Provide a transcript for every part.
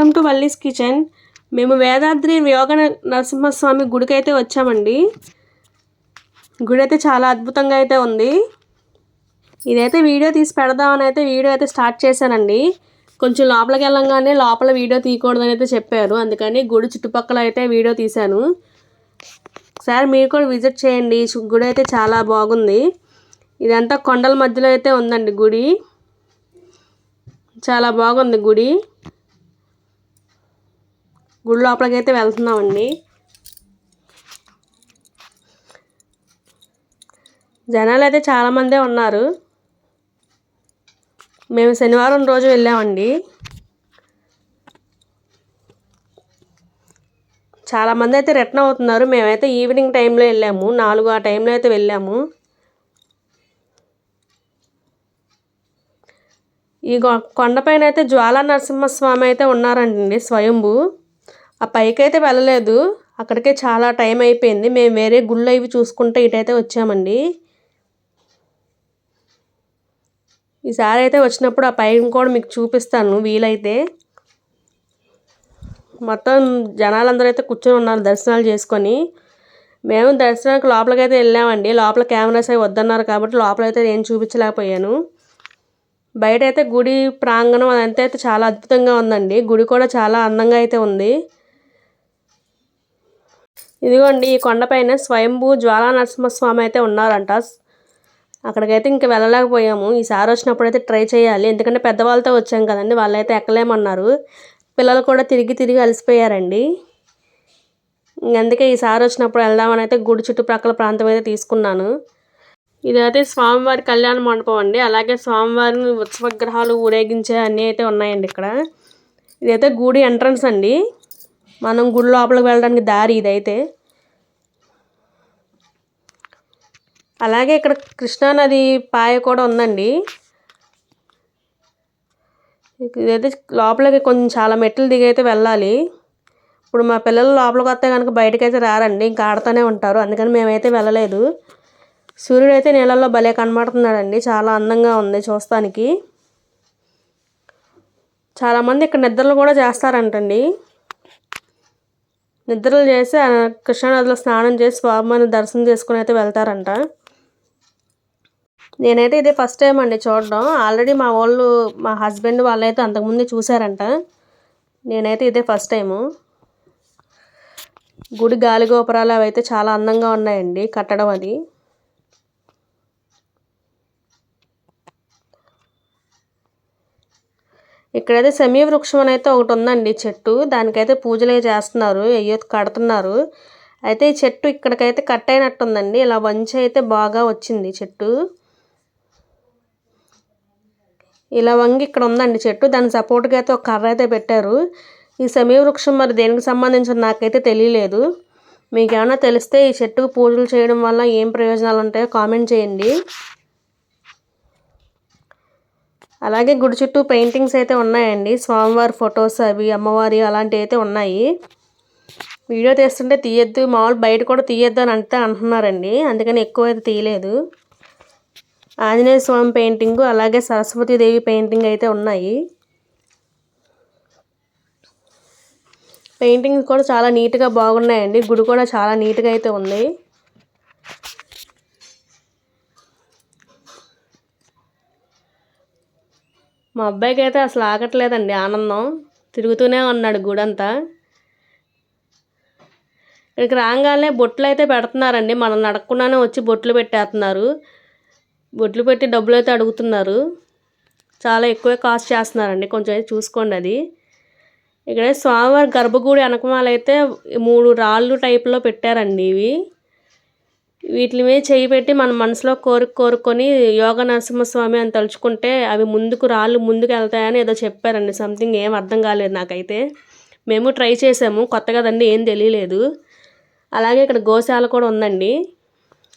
Welcome to Valli's kitchen. మేము వేదాద్రి యోగ నరసింహస్వామి గుడికి అయితే వచ్చామండి. గుడి అయితే చాలా అద్భుతంగా అయితే ఉంది. ఇదైతే వీడియో తీసి పెడదామని అయితే వీడియో అయితే స్టార్ట్ చేశానండి. కొంచెం లోపలికి వెళ్ళంగానే లోపల వీడియో తీయకూడదని అయితే చెప్పారు. అందుకని గుడి చుట్టుపక్కల అయితే వీడియో తీశాను. ఒకసారి మీరు కూడా విజిట్ చేయండి. గుడి అయితే చాలా బాగుంది. ఇదంతా కొండల మధ్యలో అయితే ఉందండి గుడి. చాలా బాగుంది గుడి. గుడి లోపలికైతే వెళ్తున్నామండి. జనాలు అయితే చాలామందే ఉన్నారు. మేము శనివారం రోజు వెళ్ళామండి. చాలామంది అయితే రిటర్న్ అవుతున్నారు. మేమైతే ఈవినింగ్ టైంలో వెళ్ళాము. నాలుగు ఆ టైంలో అయితే వెళ్ళాము. ఈ కొండపైన అయితే జ్వాలా నరసింహస్వామి అయితే ఉన్నారండి స్వయంభు. ఆ పైకి అయితే వెళ్ళలేదు. అక్కడికే చాలా టైం అయిపోయింది. మేము వేరే గుళ్ళు ఇవి చూసుకుంటే ఇటైతే వచ్చామండి. ఈసారి అయితే వచ్చినప్పుడు ఆ పైన కూడా మీకు చూపిస్తాను వీలైతే. మొత్తం జనాలందరూ అయితే కూర్చొని ఉన్నారు దర్శనాలు చేసుకొని. మేము దర్శనానికి లోపలికి అయితే వెళ్ళామండి. లోపల కెమెరాస్ అవి వద్దన్నారు కాబట్టి లోపల అయితే ఏం చూపించలేకపోయాను. బయట అయితే గుడి ప్రాంగణం అదంతా అయితే చాలా అద్భుతంగా ఉందండి. గుడి కూడా చాలా అందంగా అయితే ఉంది. ఇదిగోండి ఈ కొండపైన స్వయంభూ జ్వాలా నరసింహస్వామి అయితే ఉన్నారంట. అక్కడికైతే ఇంక వెళ్ళలేకపోయాము. ఈసారి వచ్చినప్పుడు అయితే ట్రై చేయాలి. ఎందుకంటే పెద్దవాళ్ళతో వచ్చాం కదండి వాళ్ళైతే ఎక్కలేమన్నారు. పిల్లలు కూడా తిరిగి తిరిగి అలసిపోయారండి. అందుకే ఈసారి వచ్చినప్పుడు వెళ్దామని అయితే గుడి చుట్టుప్రక్కల ప్రాంతం అయితే తీసుకున్నాను. ఇదైతే స్వామివారి కళ్యాణ మండపం అండి. అలాగే స్వామివారిని ఉత్సవగ్రహాలు ఊరేగించే అన్నీ అయితే ఉన్నాయండి ఇక్కడ. ఇదైతే గుడి ఎంట్రన్స్ అండి. మనం గుడి లోపలికి వెళ్ళడానికి దారి ఇదైతే. అలాగే ఇక్కడ కృష్ణానది పాయ కూడా ఉందండి. ఇదైతే లోపలికి కొంచెం చాలా మెట్లు దిగైతే వెళ్ళాలి. ఇప్పుడు మా పిల్లలు లోపలికి వస్తే కనుక బయటకైతే రారండి ఇంకా ఆడుతూనే ఉంటారు. అందుకని మేమైతే వెళ్ళలేదు. సూర్యుడు అయితే నీళ్ళల్లో భలే కనబడుతున్నాడండి. చాలా అందంగా ఉంది చూస్తానికి. చాలామంది ఇక్కడ నిద్రలు కూడా చేస్తారంటండి. నిద్రలు చేసి కృష్ణానదిలో స్నానం చేసి స్వామిని దర్శనం చేసుకుని అయితే వెళ్తారంట. నేనైతే ఇదే ఫస్ట్ టైం అండి చూడడం. ఆల్రెడీ మా వాళ్ళు మా హస్బెండ్ వాళ్ళైతే అంతకుముందు చూసారంట నేనైతే ఇదే ఫస్ట్ టైము గుడి గాలి గోపురాలు అవి అయితే చాలా అందంగా ఉన్నాయండి కట్టడం అది. ఇక్కడైతే సెమీ వృక్షం అయితే ఒకటి ఉందండి చెట్టు. దానికైతే పూజలు చేస్తున్నారు. అయ్యో కడుతున్నారు. అయితే ఈ చెట్టు ఇక్కడికైతే కట్ అయినట్టుందండి. ఇలా వంచి అయితే బాగా వచ్చింది చెట్టు. ఇలా వంగి ఇక్కడ ఉందండి చెట్టు. దాని సపోర్ట్గా అయితే ఒక కర్ర అయితే పెట్టారు. ఈ సమీ వృక్షం మరి దేనికి సంబంధించిన నాకైతే తెలియలేదు. మీకు ఏమైనా తెలిస్తే ఈ చెట్టుకు పూజలు చేయడం వల్ల ఏం ప్రయోజనాలు ఉంటాయో కామెంట్ చేయండి. అలాగే గుడి చుట్టూ పెయింటింగ్స్ అయితే ఉన్నాయండి. స్వామివారి ఫొటోస్ అవి అమ్మవారి అలాంటివి అయితే ఉన్నాయి. వీడియో తీస్తుంటే తీయద్దు మామూలు బయట కూడా తీయద్దు అని అంటే అంటున్నారండి. అందుకని ఎక్కువ అయితే తీయలేదు. ఆంజనేయ స్వామి పెయింటింగ్ అలాగే సరస్వతీదేవి పెయింటింగ్ అయితే ఉన్నాయి. పెయింటింగ్స్ కూడా చాలా నీట్గా బాగున్నాయండి. గుడి కూడా చాలా నీట్గా అయితే ఉంది. మా అబ్బాయికి అయితే అసలు ఆగట్లేదండి ఆనందం. తిరుగుతూనే ఉన్నాడు గుడంతా. ఇక్కడికి రాగానే బొట్లు అయితే పెడుతున్నారండి. మనం నడకుండానే వచ్చి బొట్లు పెట్టేస్తున్నారు. బొట్లు పెట్టి డబ్బులు అయితే అడుగుతున్నారు. చాలా ఎక్కువే కాస్ట్ చేస్తున్నారండి. కొంచెం అయితే చూసుకోండి అది. ఇక్కడ స్వామివారి గర్భగుడి వెనకమాలైతే మూడు రాళ్ళు టైప్లో పెట్టారండి ఇవి. వీటి మీద చేయి పెట్టి మన మనసులో కోరిక కోరుకొని యోగ నరసింహస్వామి అని తలుచుకుంటే అవి ముందుకు రాళ్ళు ముందుకు వెళ్తాయని ఏదో చెప్పారండి. సంథింగ్ ఏం అర్థం కాలేదు నాకైతే. మేము ట్రై చేసాము. కొత్త కదండి ఏం తెలియలేదు. అలాగే ఇక్కడ గోశాల కూడా ఉందండి.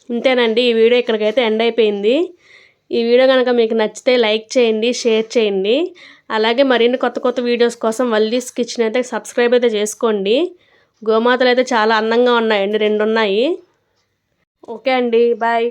ఇంతేనండి. ఈ వీడియో ఇక్కడికైతే ఎండ్ అయిపోయింది. ఈ వీడియో కనుక మీకు నచ్చితే లైక్ చేయండి షేర్ చేయండి. అలాగే మరిన్ని కొత్త కొత్త వీడియోస్ కోసం వల్లీస్ కిచెన్ అయితే సబ్స్క్రైబ్ అయితే చేసుకోండి. గోమాతలు అయితే చాలా అందంగా ఉన్నాయండి. రెండు ఉన్నాయి ఓకే అండి బాయ్.